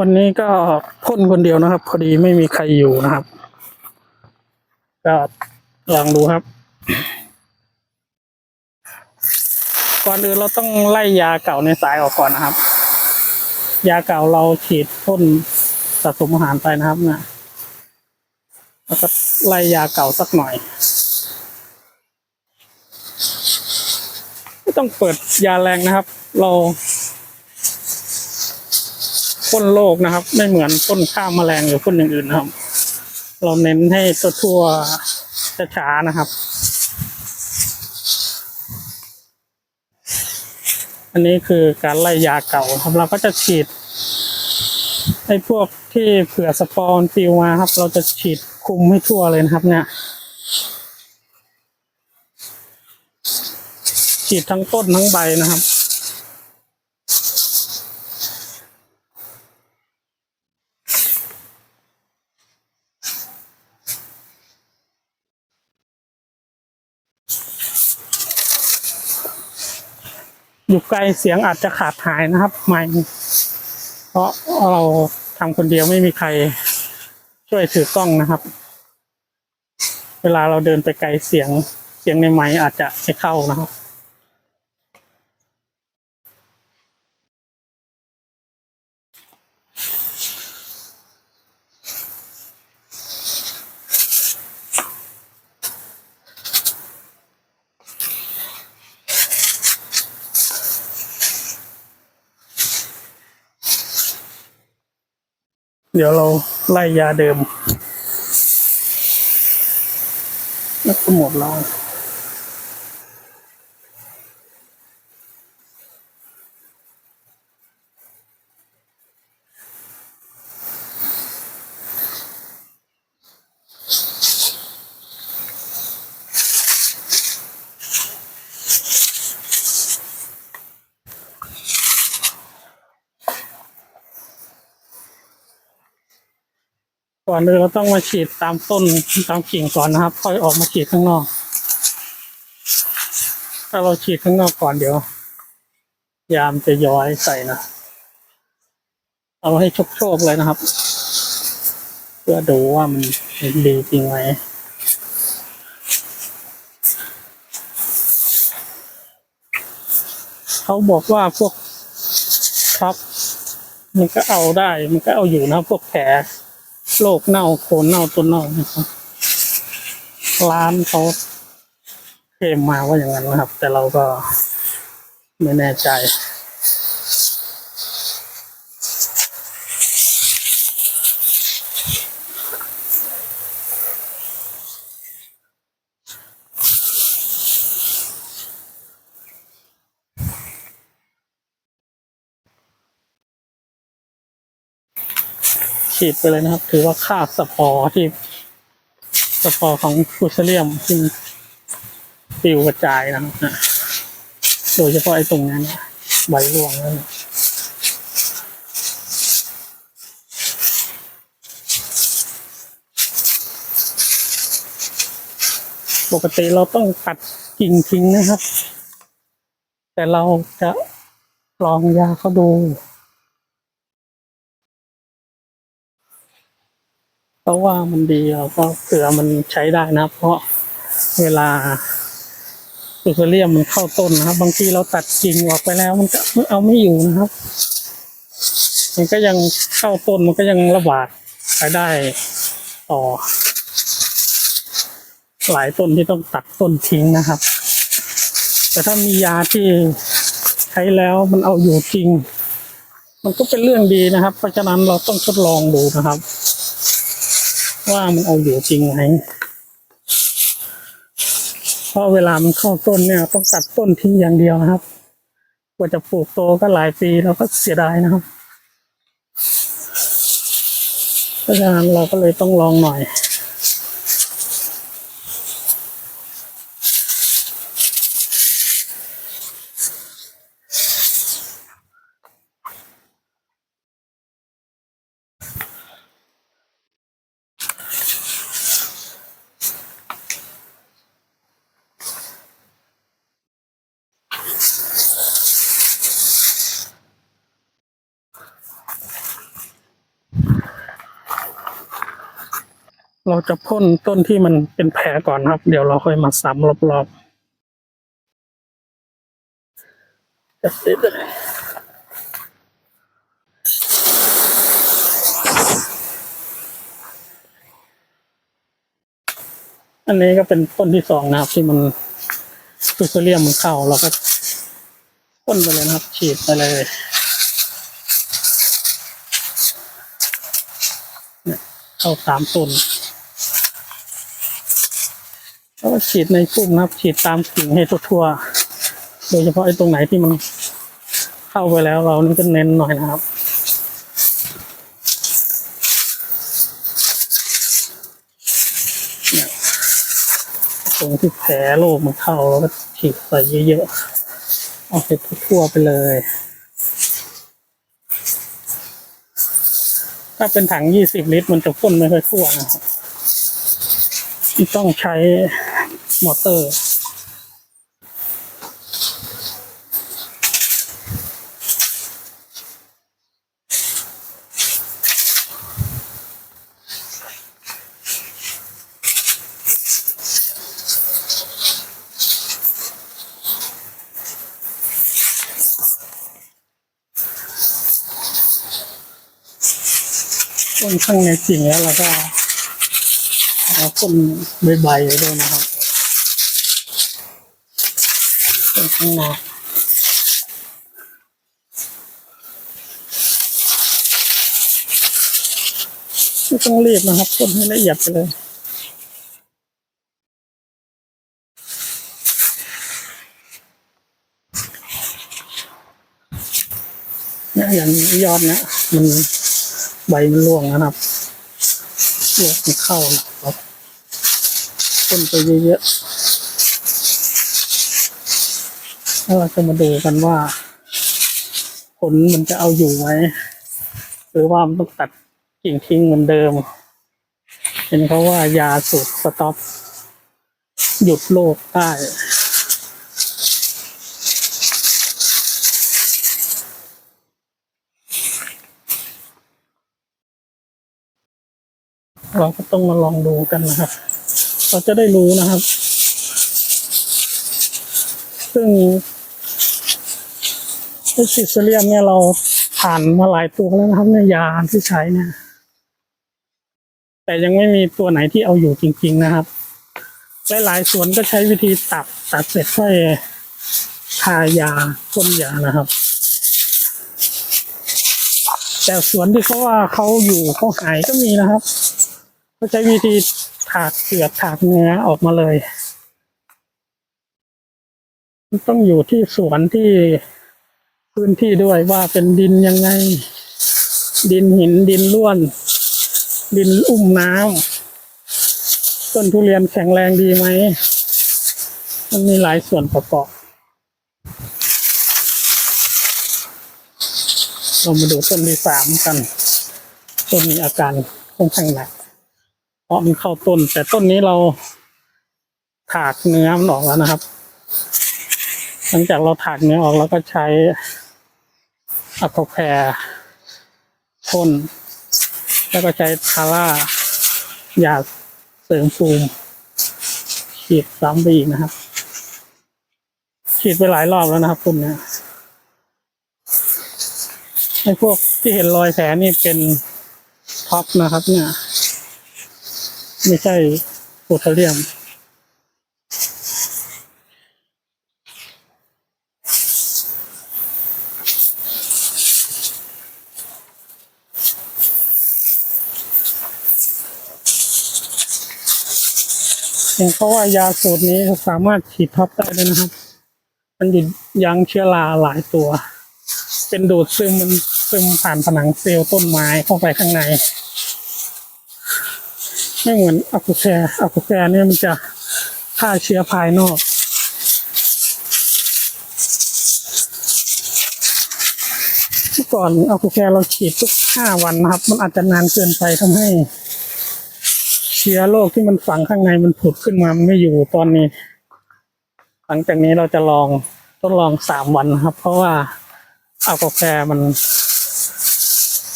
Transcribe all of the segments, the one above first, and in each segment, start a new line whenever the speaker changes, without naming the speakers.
วันนี้ก็พ่นคนเดียวนะครับ พอดีไม่มีใครอยู่นะครับ ก็ลองดูครับ ก่อนอื่นเราต้องไล่ยาเก่าในสายออกก่อนนะครับ ยาเก่าเราฉีดพ่นสะสมอาหารไปนะครับนะแล้วก็ไล่ยาเก่าสักหน่อยไม่ต้องเปิดยาแรงนะครับ เรา พ่นโรคนะครับ ไม่เหมือนพ่นฆ่าแมลงหรือพ่นอย่างอื่นนะครับ เราเน้นให้ตัวทั่วช้าๆนะครับ อันนี้คือการไล่ยาเก่าครับเราก็จะฉีดไอ้พวกที่เผื่อสปอร์นฟิวมาครับ เราจะฉีดคุมให้ทั่วเลยนะครับเนี่ยฉีดทั้งต้นทั้งใบนะครับ อยู่ไกลเสียงอาจจะขาดหายนะครับ ไม่เพราะเราทำคนเดียวไม่มีใครช่วยถือกล้องนะครับ เวลาเราเดินไปไกลเสียงเสียงในไม้อาจจะไม่เข้านะครับ เดี๋ยวเราไล่ยาเดิม แล้วก็หมดแล้ว ก่อนอื่นเราต้องมาฉีดตามต้นตามกิ่งก่อนนะครับ ค่อยออกมาฉีดข้างนอก ถ้าเราฉีดข้างนอกก่อนเดี๋ยว ยามจะย้อยใส่นะเอาให้ชคโชคๆเลยนะครับ เพื่อดูว่ามันดีจริงไหมเขาบอกว่าพวกครับ มันก็เอาได้ มันก็เอาอยู่นะพวกแผล โรคเน่าโคนเน่าต้นเน่านะครับร้านเขาเคลมมาว่าอย่างนั้นนะครับ แต่เราก็ไม่แน่ใจ ฉีดไปเลยนะครับ ถือว่าค่าสปอร์ที่สปอร์ของฟูเซเลียมที่ปิวกระจายนะครับนะโดยเฉพาะไอ้ตรงนั้นใบร่วงนั่นปกติเราต้องตัดกิ่งทิ้งนะครับ แต่เราจะลองยาเขาดู เพราะว่ามันดีเราก็เผื่อมันใช้ได้นะครับเพราะเวลาซูเซเลียมมันเข้าต้นนะครับ บางทีเราตัดกิ่งออกไปแล้ว มันก็เอาไม่อยู่นะครับ มันก็ยังเข้าต้นมันก็ยังระบาดไปได้ต่อ หลายต้นที่ต้องตัดต้นทิ้งนะครับ แต่ถ้ามียาที่ใช้แล้วมันเอาอยู่จริง มันก็เป็นเรื่องดีนะครับ เพราะฉะนั้นเราต้องทดลองดูนะครับ ว่ามันเอาอยู่จริงไหมเพราะเวลามันเข้าต้นเนี่ย ต้องตัดต้นทิ้งอย่างเดียวนะครับ กว่าจะปลูกโตก็หลายปีเราก็เสียดายนะครับเพราะฉะนั้นเราก็เลยต้องลองหน่อย เราจะพ่นต้นที่มันเป็นแผลก่อนครับ เดี๋ยวเราค่อยมาซ้ำรอบๆจะติดเลยอันนี้ก็เป็นต้นที่สองนะครับ ที่มันฟิวเรียมมันเข้าเราก็พ่นไปเลยนะครับ ฉีดไปเลยเนี่ยเข้าสามต้น แล้วก็ฉีดในพุ่มนะครับ ฉีดตามกิ่งให้ทั่วๆโดยเฉพาะไอ้ตรงไหนที่มันเข้าไปแล้วเรานี่ก็เน้นหน่อยนะครับตรงที่แผลโรคมันเข้าแล้วก็ฉีดใส่เยอะๆเอาไปทั่วๆไปเลย ถ้าเป็นถังยี่สิบลิตรมันจะพ่นไม่ค่อยทั่วนะครับต้องใช้ มอเตอร์พ่นข้างในกิ่งแล้วเราก็เอาพ่นใบใบๆด้วยนะครับพ่น ข้างในไม่ต้องรีบนะครับพ่นให้ละเอียดไปเลยเนี่ยอย่างยอดเนี่ยมันใบมันร่วงนะครับเลือดมันเข้าครับต้นไปเยอะๆ แล้วเราจะมาดูกันว่า ผลมันจะเอาอยู่ไหมหรือว่ามันต้องตัดกิ่งทิ้งเหมือนเดิม เห็นเขาว่ายาสูตรสต็อปหยุดโรคได้เราก็ต้องมาลองดูกันนะครับ เราจะได้รู้นะครับ ซึ่ง ไอซิสเลียมเนี่ยเราผ่านมาหลายตัวแล้วนะครับในยาที่ใช้เนี่ย แต่ยังไม่มีตัวไหนที่เอาอยู่จริง ๆนะครับ หลายๆสวนก็ใช้วิธีตัดตัดเสร็จค่อยทายาพ่นยานะครับ แต่สวนที่เขาว่าเขาอยู่เขาหายก็มีนะครับเขาใช้วิธีถากเปลือกถากเนื้อออกมาเลย ต้องอยู่ที่สวนที่ พื้นที่ด้วยว่าเป็นดินยังไง ดินหินดินร่วน ดินอุ้มน้ำต้นทุเรียนแข็งแรงดีไหม มันมีหลายส่วนประกอบเรามาดูต้นที่สามกันต้นมีอาการค่อนข้างหนักเพราะมันเข้าต้น แต่ต้นนี้เราถากเนื้อมันออกแล้วนะครับ หลังจากเราถากเนื้อออกแล้วก็ใช้ อะโคแพรพ่นแล้วก็ใช้ทาร่ายาเสริมภูมิฉีดซ้ำไปอีกนะครับ ฉีดไปหลายรอบแล้วนะครับคุณเนี่ยไอ้พวกที่เห็นรอยแผลนี่เป็นท็อปนะครับ เนี่ย ไม่ใช่โพแทเลียม เห็นเขาว่ายาสูตรนี้สามารถฉีดท็อปได้ด้วยนะครับ มันหยุดยั้งเชื้อราหลายตัว เป็นดูดซึมมันซึมผ่านผนังเซลล์ต้นไม้เข้าไปข้างใน ไม่เหมือนอะคูแคร์อะคูแคร์เนี่ยมันจะฆ่าเชื้อภายนอกเมื่อก่อนอะคูแคร์เราฉีดทุกห้าวันนะครับ มันอาจจะนานเกินไปทำให้ ชื้อโรคที่มันฝังข้างในมันผุดขึ้นมามันไม่อยู่ตอนนี้ หลังจากนี้เราจะลองทดลองสามวันนะครับ เพราะว่าอัลกาแฟมัน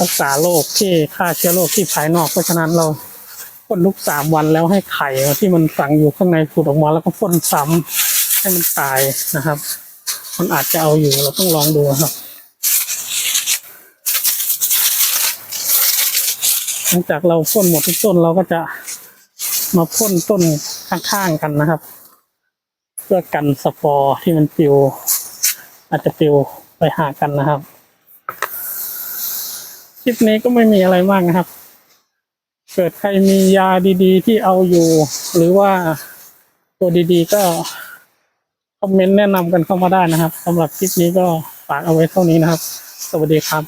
รักษาโรคที่ฆ่าเชื้อโรคที่ภายนอกเพราะฉะนั้นเราพ่นทุกสามวันแล้วให้ไข่ที่มันฝังอยู่ข้างในผุดออกมาแล้วก็พ่นซ้ำให้มันตายนะครับ มันอาจจะเอาอยู่เราต้องลองดูครับ หลังจากเราพ่นหมดทุกต้นเราก็จะมาพ่นต้นข้างๆกันนะครับ เพื่อกันสปอร์ที่มันปลิว อาจจะปลิวไปหากันนะครับคลิปนี้ก็ไม่มีอะไรมากนะครับ เกิดใครมียาดีๆ ที่เอาอยู่ หรือว่าตัวดีๆ ก็คอมเมนต์แนะนำกันเข้ามาได้นะครับสำหรับคลิปนี้ก็ฝากเอาไว้เท่านี้นะครับ สวัสดีครับ